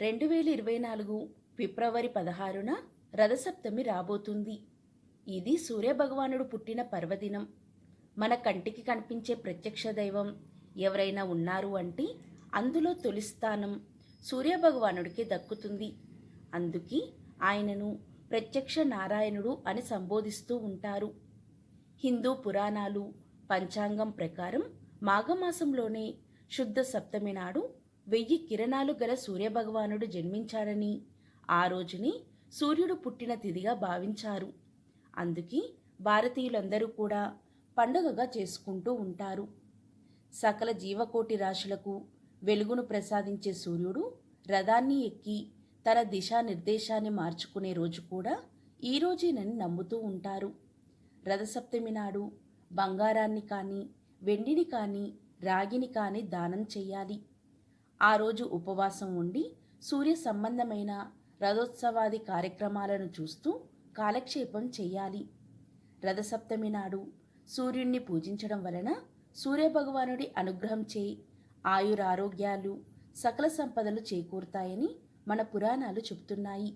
రెండు వేల ఇరవై నాలుగు ఫిబ్రవరి పదహారున రథసప్తమి రాబోతుంది. ఇది సూర్యభగవానుడు పుట్టిన పర్వదినం. మన కంటికి కనిపించే ప్రత్యక్ష దైవం ఎవరైనా ఉన్నారు అంటే అందులో తొలి స్థానం సూర్యభగవానుడికి దక్కుతుంది. అందుకే ఆయనను ప్రత్యక్ష నారాయణుడు అని సంబోధిస్తూ ఉంటారు. హిందూ పురాణాలు పంచాంగం ప్రకారం మాఘమాసంలోనే శుద్ధ సప్తమి నాడు వెయ్యి కిరణాలు గల సూర్యభగవానుడు జన్మించాడని ఆ రోజుని సూర్యుడు పుట్టిన తిథిగా భావించారు. అందుకే భారతీయులందరూ కూడా పండుగగా చేసుకుంటూ ఉంటారు. సకల జీవకోటి రాశులకు వెలుగును ప్రసాదించే సూర్యుడు రథాన్ని ఎక్కి తన దిశానిర్దేశాన్ని మార్చుకునే రోజు కూడా ఈ రోజేనని నమ్ముతూ ఉంటారు. రథసప్తమి నాడు బంగారాన్ని కానీ వెండిని కానీ రాగిని కానీ దానం చెయ్యాలి. ఆ రోజు ఉపవాసం ఉండి సూర్య సంబంధమైన రథోత్సవాది కార్యక్రమాలను చూస్తూ కాలక్షేపం చేయాలి రథసప్తమి నాడు సూర్యుణ్ణి పూజించడం వలన సూర్యభగవానుడి అనుగ్రహం చే ఆయురారోగ్యాలు సకల సంపదలు చేకూరుతాయని మన పురాణాలు చెబుతున్నాయి.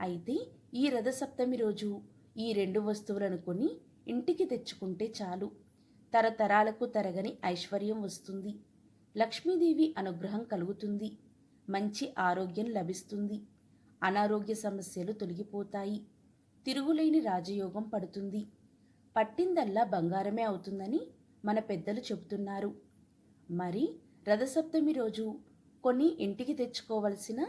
అయితే ఈ రథసప్తమి రోజు ఈ రెండు వస్తువులను కొని ఇంటికి తెచ్చుకుంటే చాలు. తరతరాలకు తరగని ఐశ్వర్యం వస్తుంది. లక్ష్మీదేవి అనుగ్రహం కలుగుతుంది. మంచి ఆరోగ్యం లభిస్తుంది. అనారోగ్య సమస్యలు తొలగిపోతాయి. తిరుగులేని రాజయోగం పడుతుంది. పట్టిందల్లా బంగారమే అవుతుందని మన పెద్దలు చెబుతున్నారు. మరి రథసప్తమి రోజు కొన్ని ఇంటికి తెచ్చుకోవలసిన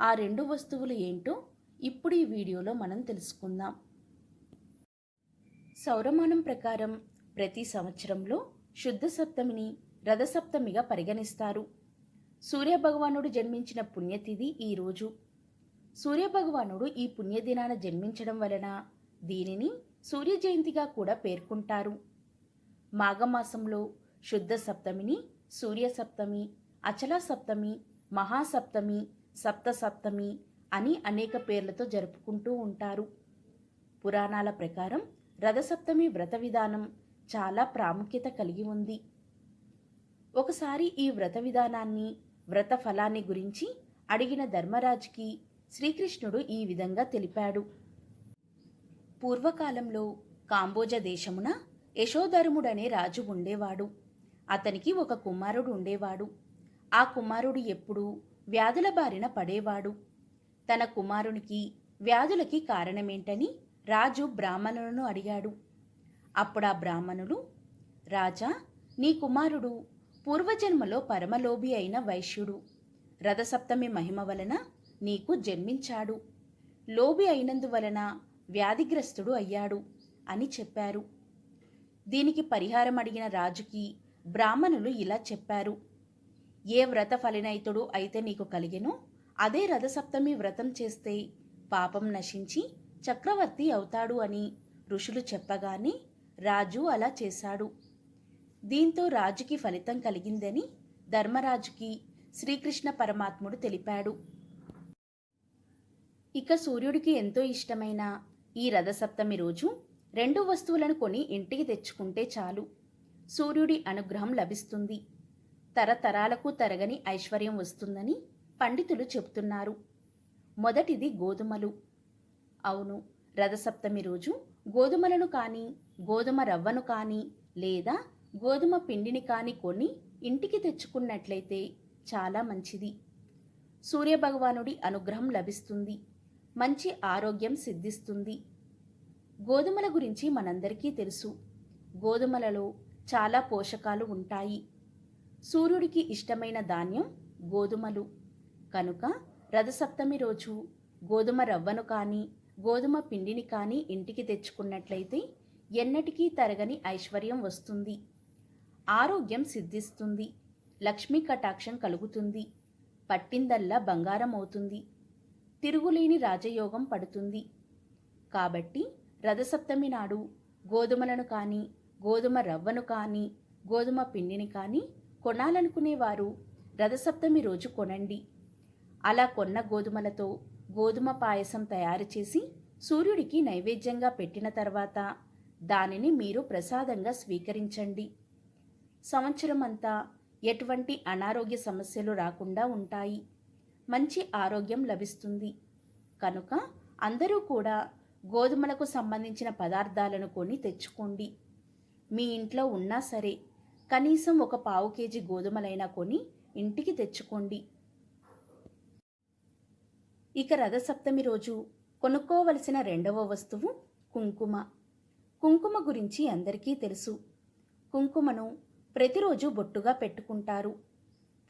ఆ రెండు వస్తువులు ఏంటో ఇప్పుడు ఈ వీడియోలో మనం తెలుసుకుందాం. సౌరమానం ప్రకారం ప్రతి సంవత్సరంలో శుద్ధ సప్తమిని రథసప్తమిగా పరిగణిస్తారు. సూర్యభగవానుడు జన్మించిన పుణ్యతిథి ఈరోజు సూర్యభగవానుడు ఈ పుణ్యదినాన జన్మించడం వలన దీనిని సూర్య జయంతిగా కూడా పేర్కొంటారు. మాఘమాసంలో శుద్ధ సప్తమిని సూర్య సప్తమి అచల సప్తమి మహాసప్తమి సప్త సప్తమి అని అనేక పేర్లతో జరుపుకుంటూ ఉంటారు. పురాణాల ప్రకారం రథసప్తమి వ్రత విధానం చాలా ప్రాముఖ్యత కలిగి ఉంది. ఒకసారి ఈ వ్రత విధానాన్ని వ్రత ఫలాన్ని గురించి అడిగిన ధర్మరాజుకి శ్రీకృష్ణుడు ఈ విధంగా తెలిపాడు. పూర్వకాలంలో కాంబోజ దేశమున యశోధర్ముడనే రాజు ఉండేవాడు. అతనికి ఒక కుమారుడు ఉండేవాడు. ఆ కుమారుడు ఎప్పుడూ వ్యాధుల బారిన పడేవాడు. తన కుమారునికి వ్యాధులకి కారణమేంటని రాజు బ్రాహ్మణులను అడిగాడు. అప్పుడా బ్రాహ్మణులు రాజా నీ కుమారుడు పూర్వజన్మలో పరమలోభి అయిన వైశ్యుడు. రథసప్తమి మహిమ వలన నీకు జన్మించాడు. లోబి అయినందువలన వ్యాధిగ్రస్తుడు అయ్యాడు అని చెప్పారు. దీనికి పరిహారం అడిగిన రాజుకి బ్రాహ్మణులు ఇలా చెప్పారు. ఏ వ్రత ఫలినైతుడు అయితే నీకు కలిగెనో అదే రథసప్తమి వ్రతం చేస్తే పాపం నశించి చక్రవర్తి అవుతాడు అని ఋషులు చెప్పగానే రాజు అలా చేశాడు. దీంతో రాజుకి ఫలితం కలిగిందని ధర్మరాజుకి శ్రీకృష్ణ పరమాత్ముడు తెలిపాడు. ఇక సూర్యుడికి ఎంతో ఇష్టమైన ఈ రథసప్తమి రోజు రెండు వస్తువులను కొని ఇంటికి తెచ్చుకుంటే చాలు. సూర్యుడి అనుగ్రహం లభిస్తుంది. తరతరాలకు తరగని ఐశ్వర్యం వస్తుందని పండితులు చెబుతున్నారు. మొదటిది గోధుమలు. అవును రథసప్తమి రోజు గోధుమలను కానీ గోధుమ రవ్వను కానీ లేదా గోధుమ పిండిని కానీ కొని ఇంటికి తెచ్చుకున్నట్లయితే చాలా మంచిది. సూర్యభగవానుడి అనుగ్రహం లభిస్తుంది. మంచి ఆరోగ్యం సిద్ధిస్తుంది. గోధుమల గురించి మనందరికీ తెలుసు. గోధుమలలో చాలా పోషకాలు ఉంటాయి. సూర్యుడికి ఇష్టమైన ధాన్యం గోధుమలు. కనుక రథసప్తమి రోజు గోధుమ రవ్వను కానీ గోధుమ పిండిని కానీ ఇంటికి తెచ్చుకున్నట్లయితే ఎన్నటికీ తరగని ఐశ్వర్యం వస్తుంది. ఆరోగ్యం సిద్ధిస్తుంది. లక్ష్మీ కటాక్షం కలుగుతుంది. పట్టిందల్లా బంగారం అవుతుంది తిరుగులేని రాజయోగం పడుతుంది. కాబట్టి రథసప్తమి నాడు గోధుమలను కానీ గోధుమ రవ్వను కానీ గోధుమ పిండిని కానీ కొనాలనుకునేవారు. రథసప్తమి రోజు కొనండి. అలా కొన్న గోధుమలతో గోధుమ పాయసం తయారు చేసి సూర్యుడికి నైవేద్యంగా పెట్టిన తర్వాత దానిని మీరు ప్రసాదంగా స్వీకరించండి. సంవత్సరం అంతా ఎటువంటి అనారోగ్య సమస్యలు రాకుండా ఉంటాయి. మంచి ఆరోగ్యం లభిస్తుంది. కనుక అందరూ కూడా గోధుమలకు సంబంధించిన పదార్థాలను కొని తెచ్చుకోండి. మీ ఇంట్లో ఉన్నా సరే కనీసం ఒక పావు కేజీ గోధుమలైనా కొని ఇంటికి తెచ్చుకోండి. ఇక రథసప్తమి రోజు కొనుక్కోవలసిన రెండవ వస్తువు కుంకుమ. కుంకుమ గురించి అందరికీ తెలుసు. కుంకుమను ప్రతిరోజు బొట్టుగా పెట్టుకుంటారు.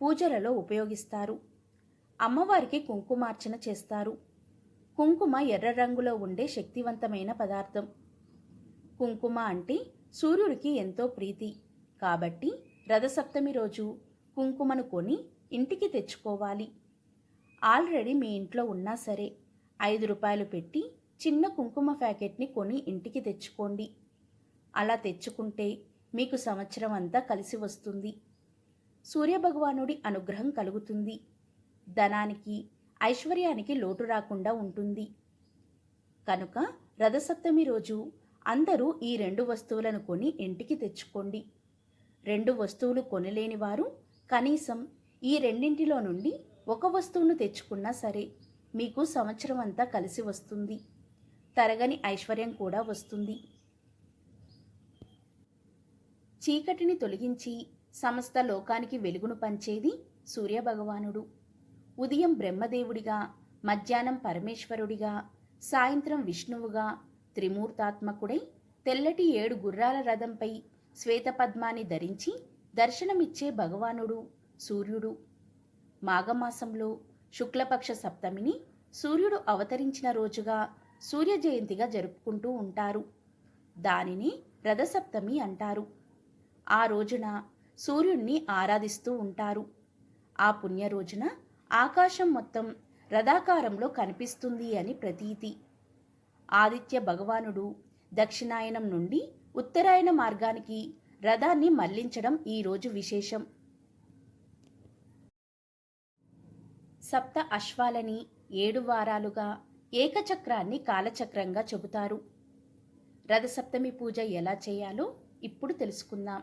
పూజలలో ఉపయోగిస్తారు. అమ్మవారికి కుంకుమార్చన చేస్తారు. కుంకుమ ఎర్ర రంగులో ఉండే శక్తివంతమైన పదార్థం. కుంకుమ అంటే సూర్యుడికి ఎంతో ప్రీతి. కాబట్టి రథసప్తమి రోజు కుంకుమను కొని ఇంటికి తెచ్చుకోవాలి. ఆల్రెడీ మీ ఇంట్లో ఉన్నా సరే ఐదు రూపాయలు పెట్టి చిన్న కుంకుమ ప్యాకెట్ని కొని ఇంటికి తెచ్చుకోండి. అలా తెచ్చుకుంటే మీకు సంవత్సరం అంతా కలిసి వస్తుంది. సూర్యభగవానుడి అనుగ్రహం కలుగుతుంది. ధనానికి ఐశ్వర్యానికి లోటు రాకుండా ఉంటుంది. కనుక రథసప్తమి రోజు అందరూ ఈ రెండు వస్తువులను కొని ఇంటికి తెచ్చుకోండి. రెండు వస్తువులు కొనలేని వారు కనీసం ఈ రెండింటిలో నుండి ఒక వస్తువును తెచ్చుకున్నా సరే మీకు సంవత్సరం అంతా కలిసి వస్తుంది. తరగని ఐశ్వర్యం కూడా వస్తుంది. చీకటిని తొలగించి సమస్త లోకానికి వెలుగును పంచేది సూర్యభగవానుడు. ఉదయం బ్రహ్మదేవుడిగా మధ్యాహ్నం పరమేశ్వరుడిగా సాయంత్రం విష్ణువుగా త్రిమూర్తాత్మకుడై తెల్లటి ఏడు గుర్రాల రథంపై శ్వేతపద్మాన్ని ధరించి దర్శనమిచ్చే భగవానుడు సూర్యుడు. మాఘమాసంలో శుక్లపక్ష సప్తమిని సూర్యుడు అవతరించిన రోజుగా సూర్య జయంతిగా జరుపుకుంటూ ఉంటారు. దానిని రథసప్తమి అంటారు. ఆ రోజున సూర్యుణ్ణి ఆరాధిస్తూ ఉంటారు. ఆ పుణ్య రోజున ఆకాశం మొత్తం రథాకారంలో కనిపిస్తుంది అని ప్రతీతి. ఆదిత్య భగవానుడు దక్షిణాయనం నుండి ఉత్తరాయణ మార్గానికి రథాన్ని మళ్ళించడం ఈ రోజు విశేషం. సప్త అశ్వాలని ఏడు వారాలుగా ఏకచక్రాన్ని కాలచక్రంగా చెబుతారు. రథసప్తమి పూజ ఎలా చేయాలో ఇప్పుడు తెలుసుకుందాం.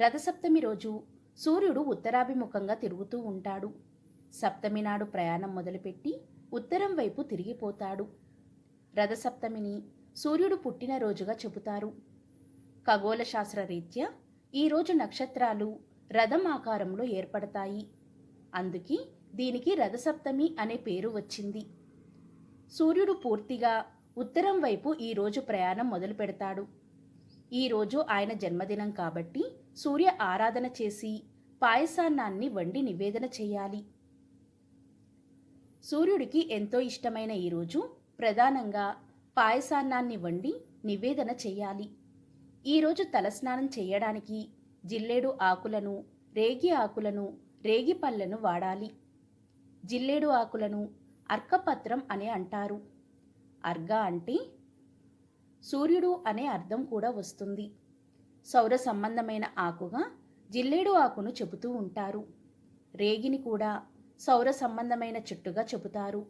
రథసప్తమి రోజు సూర్యుడు ఉత్తరాభిముఖంగా తిరుగుతూ ఉంటాడు. సప్తమి నాడు ప్రయాణం మొదలుపెట్టి ఉత్తరం వైపు తిరిగిపోతాడు. రథసప్తమిని సూర్యుడు పుట్టినరోజుగా చెబుతారు. ఖగోళ శాస్త్ర రీత్యా ఈరోజు నక్షత్రాలు రథం ఆకారంలో ఏర్పడతాయి. అందుకే దీనికి రథసప్తమి అనే పేరు వచ్చింది. సూర్యుడు పూర్తిగా ఉత్తరం వైపు ఈరోజు ప్రయాణం మొదలు పెడతాడు ఈరోజు ఆయన జన్మదినం కాబట్టి సూర్య ఆరాధన చేసి పాయసాన్నాన్ని వండి నివేదన చేయాలి. సూర్యుడికి ఎంతో ఇష్టమైన ఈరోజు ప్రధానంగా పాయసాన్నాన్ని వండి నివేదన చేయాలి. ఈరోజు తలస్నానం చేయడానికి జిల్లేడు ఆకులను రేగి ఆకులను రేగి పళ్ళను వాడాలి. జిల్లేడు ఆకులను అర్కపత్రం అని అంటారు. అర్గ అంటే సూర్యుడు అనే అర్థం కూడా వస్తుంది. సౌర సంబంధమైన ఆకుగా జిల్లేడు ఆకును చెబుతూ ఉంటారు. రేగిని కూడా సౌర సంబంధమైన చెట్టుగా చెబుతారు.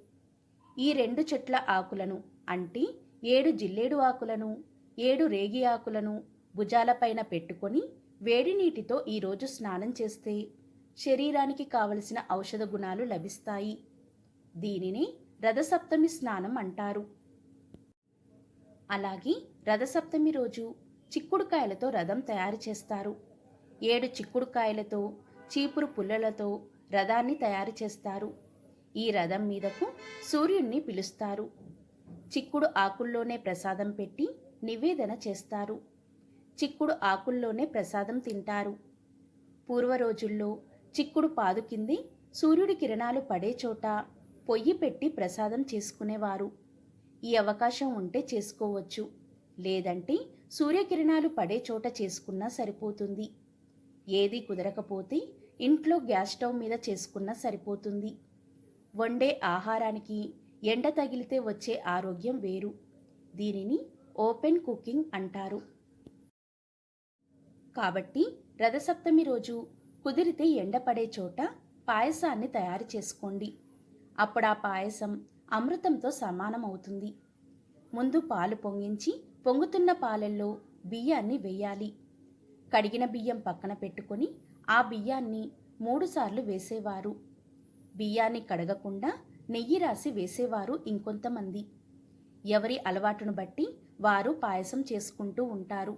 ఈ రెండు చెట్ల ఆకులను అంటే ఏడు జిల్లేడు ఆకులను ఏడు రేగి ఆకులను భుజాలపైన పెట్టుకొని వేడి నీటితో ఈరోజు స్నానం చేస్తే శరీరానికి కావలసిన ఔషధ గుణాలు లభిస్తాయి. దీనిని రథసప్తమి స్నానం అంటారు. అలాగే రథసప్తమి రోజు చిక్కుడుకాయలతో రథం తయారు చేస్తారు. ఏడు చిక్కుడుకాయలతో చీపురు పుల్లలతో రథాన్ని తయారు చేస్తారు. ఈ రథం మీదకు సూర్యుణ్ణి పిలుస్తారు. చిక్కుడు ఆకుల్లోనే ప్రసాదం పెట్టి నివేదన చేస్తారు. చిక్కుడు ఆకుల్లోనే ప్రసాదం తింటారు. పూర్వ రోజుల్లో చిక్కుడు పాదు కింది సూర్యుడి కిరణాలు పడే చోట పొయ్యి పెట్టి ప్రసాదం చేసుకునేవారు. ఈ అవకాశం ఉంటే చేసుకోవచ్చు. లేదంటే సూర్యకిరణాలు పడే చోట చేసుకున్నా సరిపోతుంది. ఏది కుదరకపోతే ఇంట్లో గ్యాస్ స్టవ్ మీద చేసుకున్నా సరిపోతుంది. వండే ఆహారానికి ఎండ తగిలితే వచ్చే ఆరోగ్యం వేరు. దీనిని ఓపెన్ కుకింగ్ అంటారు. కాబట్టి రథసప్తమి రోజు కుదిరితే ఎండ పడే చోట పాయసాన్ని తయారు చేసుకోండి. అప్పుడు ఆ పాయసం అమృతంతో సమానం అవుతుంది ముందు పాలు పొంగించి పొంగుతున్న పాలల్లో బియ్యాన్ని వేయాలి. కడిగిన బియ్యం పక్కన పెట్టుకొని ఆ బియ్యాన్ని మూడుసార్లు వేసేవారు. బియ్యాన్ని కడగకుండా నెయ్యి రాసి వేసేవారు ఇంకొంతమంది. ఎవరి అలవాటును బట్టి వారు పాయసం చేసుకుంటూ ఉంటారు.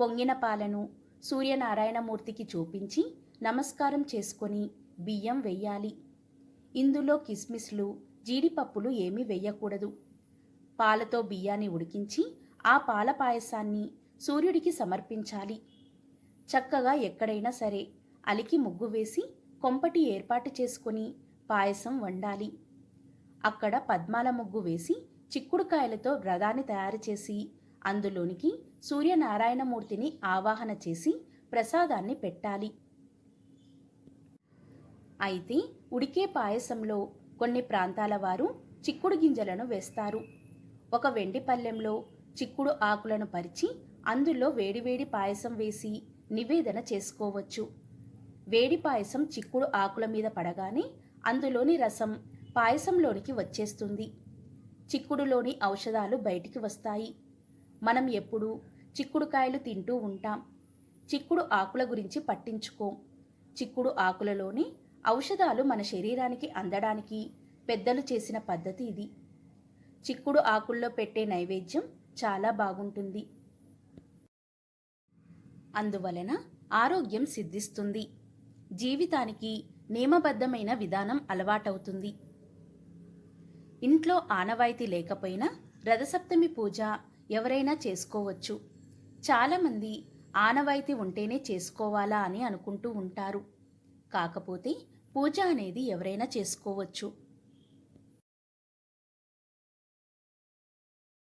పొంగిన పాలను సూర్యనారాయణమూర్తికి చూపించి నమస్కారం చేసుకొని బియ్యం వెయ్యాలి ఇందులో కిస్మిస్లు జీడిపప్పులు ఏమీ వేయకూడదు. పాలతో బియ్యాన్ని ఉడికించి ఆ పాల పాయసాన్ని సూర్యుడికి సమర్పించాలి. చక్కగా ఎక్కడైనా సరే అలికి ముగ్గు వేసి కొంపటి ఏర్పాటు చేసుకుని పాయసం వండాలి. అక్కడ పద్మాల ముగ్గు వేసి చిక్కుడుకాయలతో వ్రదాన్ని తయారు చేసి అందులోనికి సూర్యనారాయణమూర్తిని ఆవాహన చేసి ప్రసాదాన్ని పెట్టాలి. అయితే ఉడికే పాయసంలో కొన్ని ప్రాంతాల వారు చిక్కుడు గింజలను వేస్తారు. ఒక వెండి పళ్ళెంలో చిక్కుడు ఆకులను పరిచి అందులో వేడివేడి పాయసం వేసి నివేదన చేసుకోవచ్చు. వేడి పాయసం చిక్కుడు ఆకుల మీద పడగానే అందులోని రసం పాయసంలోనికి వచ్చేస్తుంది. చిక్కుడులోని ఔషధాలు బయటికి వస్తాయి. మనం ఎప్పుడూ చిక్కుడుకాయలు తింటూ ఉంటాం. చిక్కుడు ఆకుల గురించి పట్టించుకోం. చిక్కుడు ఆకులలోని ఔషధాలు మన శరీరానికి అందడానికి పెద్దలు చేసిన పద్ధతి ఇది. చిక్కుడు ఆకుల్లో పెట్టే నైవేద్యం చాలా బాగుంటుంది. అందువలన ఆరోగ్యం సిద్ధిస్తుంది. జీవితానికి నియమబద్ధమైన విధానం అలవాటవుతుంది. ఇంట్లో ఆనవాయితీ లేకపోయినా రథసప్తమి పూజ ఎవరైనా చేసుకోవచ్చు. చాలామంది ఆనవాయితీ ఉంటేనే చేసుకోవాలా అని అనుకుంటూ ఉంటారు. కాకపోతే పూజ అనేది ఎవరైనా చేసుకోవచ్చు.